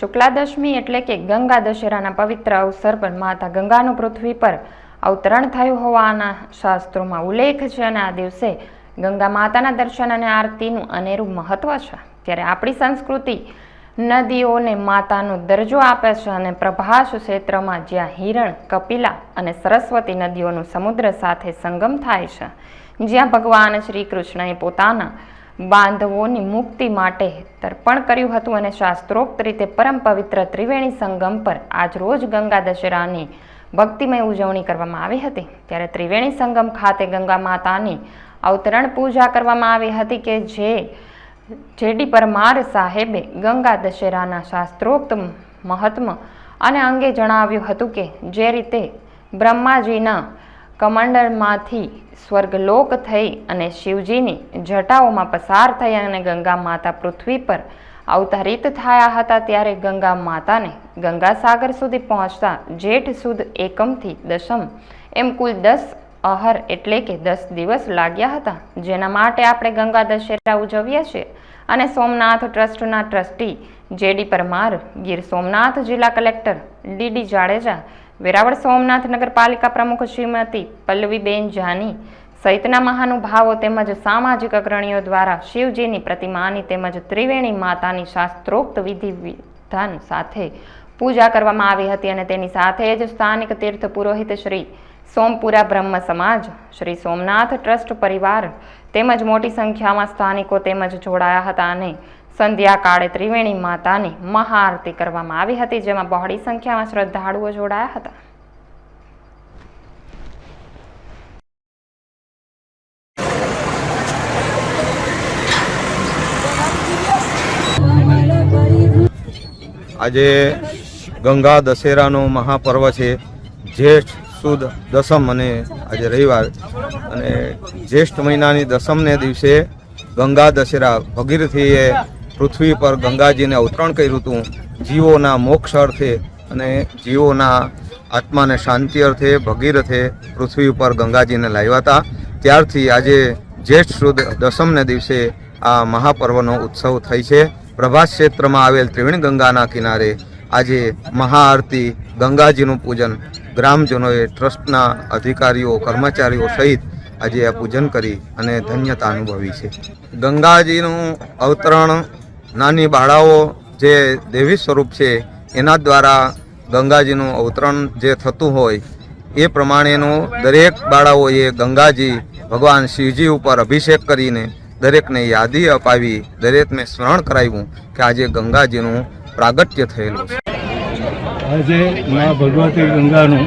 શુક્લા એટલે કે ગંગા દશેરાના પવિત્ર અવસર પર માતા ગંગાનું પૃથ્વી પર અવતરણ થયું હોવાના શાસ્ત્રોમાં ઉલ્લેખ છે અને આ દિવસે ગંગા માતાના દર્શન અને આરતીનું અનેરું મહત્વ છે. ત્યારે આપણી સંસ્કૃતિ નદીઓને માતાનો દરજ્જો આપે છે અને પ્રભાસ ક્ષેત્રમાં જ્યાં હિરણ, કપિલા અને સરસ્વતી નદીઓનું સમુદ્ર સાથે સંગમ થાય છે, જ્યાં ભગવાન શ્રી કૃષ્ણએ પોતાના બાંધવોની મુક્તિ માટે તર્પણ કર્યું હતું અને શાસ્ત્રોક્ત રીતે પરમ પવિત્ર ત્રિવેણી સંગમ પર આજરોજ ગંગા દશેરાની ભક્તિમય ઉજવણી કરવામાં આવી હતી. ત્યારે ત્રિવેણી સંગમ ખાતે ગંગા માતાની અવતરણ પૂજા કરવામાં આવી હતી કે જે જેડી પરમાર સાહેબે ગંગા દશેરાના શાસ્ત્રોક્ત મહત્મ અને અંગે જણાવ્યું હતું કે જે રીતે બ્રહ્માજીના કમંડળમાંથી સ્વર્ગલોક થઈ અને શિવજીની જટાઓમાં પસાર થઈ અને ગંગા માતા પૃથ્વી પર અવતરિત થયા હતા ત્યારે ગંગા માતાને ગંગા સાગર સુધી પહોંચતા જેઠ સુદ એકમથી દશમ એમ કુલ દસ અહર એટલે કે દસ દિવસ લાગ્યા હતા. જેના માટે આપણે ગંગા દશેરા ઉજવીએ છીએ અને સોમનાથ ટ્રસ્ટના ટ્રસ્ટી જેડી પરમાર, ગીર સોમનાથ જિલ્લા કલેક્ટર ડીડી જાડેજા વેરાવળ સોમનાથ નગરપાલિકા પ્રમુખ શ્રીમતી પલ્લવીબેન જાની સહિતના મહાનુભાવો તેમજ સામાજિક અગ્રણીઓ દ્વારા શિવજીની પ્રતિમાની તેમજ ત્રિવેણી માતાની શાસ્ત્રોક્ત વિધિ વિધાન સાથે પૂજા કરવામાં આવી હતી અને તેની સાથે જ સ્થાનિક તીર્થ પુરોહિત શ્રી સોમપુરા બ્રહ્મ સમાજ, શ્રી સોમનાથ ટ્રસ્ટ પરિવાર તેમજ મોટી સંખ્યામાં સ્થાનિકો તેમજ જોડાયા હતા અને સંધ્યા કાળે ત્રિવેણી માતાની મહાઆરતી કરવામાં આવી હતી, જેમાં બહોળી સંખ્યામાં શ્રદ્ધાળુઓ જોડાયા હતા. આજે ગંગા દશેરાનો મહાપર્વ છે. જ્યેષ્ઠ, સુદ દસમ અને આજે રવિવાર. અને જ્યેષ્ઠ મહિનાની દસમને દિવસે ગંગા દશેરા ભગીરથીએ પૃથ્વી પર ગંગાજીને અવતરણ કર્યું હતું. જીવોના મોક્ષ અર્થે અને જીવોના આત્માને શાંતિ અર્થે, ભગીરથે પૃથ્વી ઉપર ગંગાજીને લાવ્યા હતા. ત્યારથી આજે જ્યેષ્ઠ સુદ દસમને દિવસે આ મહાપર્વનો ઉત્સવ થઈ છે. પ્રભાસ ક્ષેત્રમાં આવેલ ત્રિવેણી ગંગાના કિનારે આજે મહાઆરતી, ગંગાજીનું પૂજન, ગ્રામજનોએ ટ્રસ્ટના અધિકારીઓ, કર્મચારીઓ સહિત આજે આ પૂજન કરી અને ધન્યતા અનુભવી છે. ગંગાજીનું અવતરણ નાની બાળાઓ જે દેવી સ્વરૂપ છે, એના દ્વારા ગંગાજીનું અવતરણ જે થતું હોય, એ પ્રમાણેનું દરેક બાળાઓએ ગંગાજી ભગવાન શિવજી ઉપર અભિષેક કરીને દરેકને યાદી અપાવી, દરેકને સ્મરણ કરાવ્યું કે આજે ગંગાજીનું પ્રાગટ્ય થયેલું છે. આજે મા ભગવતી ગંગાનું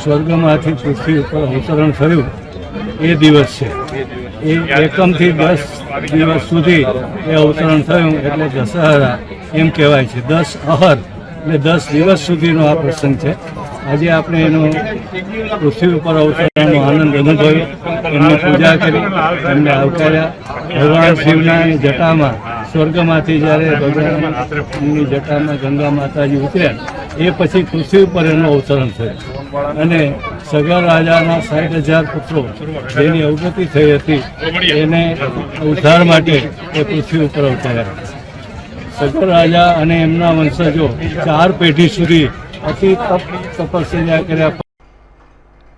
સ્વર્ગમાંથી પૃથ્વી ઉપર અવતરણ થયું, એ દિવસ છે. એ એકમથી દસ દિવસ સુધી એ અવતરણ થયું એટલે દશહરા એમ કહેવાય છે. દસ અહર એટલે દસ દિવસ સુધીનો આ પ્રસંગ છે. આજે આપણે એનો પૃથ્વી ઉપર અવતરણનો આનંદ અનુભવ્યો. એમની પૂજા કરી, એમને આવકાર્યા. ભગવાન શિવના જટામાં, સ્વર્ગમાંથી જ્યારે ભગવાનની જટામાં ગંગા માતાજી ઉતર્યા, એ પછી પૃથ્વી ઉપર એનું અવતરણ થયું. અને સગર રાજાના સાઠ હજાર પુત્રો જેની અવગતિ થઈ હતી, એને ઉદ્ધાર માટે એ પૃથ્વી ઉપર અવતર્યા સગર રાજા અને એમના વંશજો ચાર પેઢી સુધી અતિ તપ તપસ્યા કર્યા.